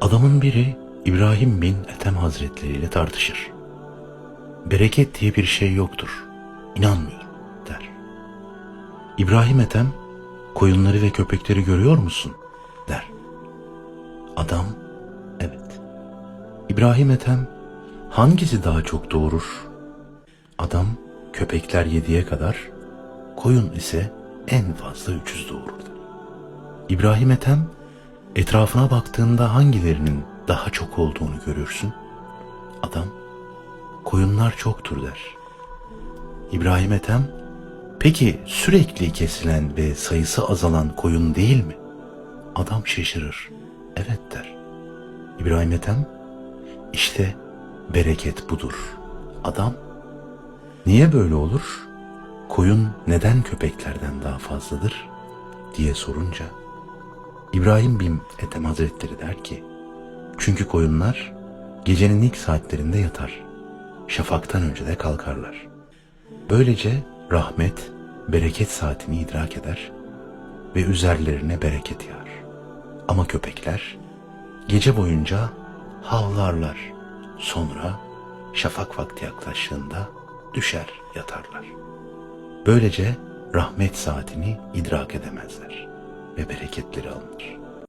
Adamın biri İbrahim bin Ethem Hazretleri ile tartışır. Bereket diye bir şey yoktur. İnanmıyorum der. İbrahim Ethem koyunları ve köpekleri görüyor musun? der. Adam evet. İbrahim Ethem hangisi daha çok doğurur? Adam köpekler yediye kadar, koyun ise en fazla 300 doğurur. İbrahim Ethem etrafına baktığında hangilerinin daha çok olduğunu görürsün? Adam koyunlar çoktur der. İbrahim Ethem peki sürekli kesilen ve sayısı azalan koyun değil mi? Adam şaşırır. Evet der. İbrahim Ethem işte bereket budur. Adam niye böyle olur? Koyun neden köpeklerden daha fazladır? diye sorunca İbrahim bin Ethem Hazretleri der ki çünkü koyunlar gecenin ilk saatlerinde yatar. Şafaktan önce de kalkarlar. Böylece rahmet, bereket saatini idrak eder ve üzerlerine bereket yağar. Ama köpekler gece boyunca havlarlar. Sonra şafak vakti yaklaştığında düşer yatarlar. Böylece rahmet saatini idrak edemezler ve bereketleri alınır.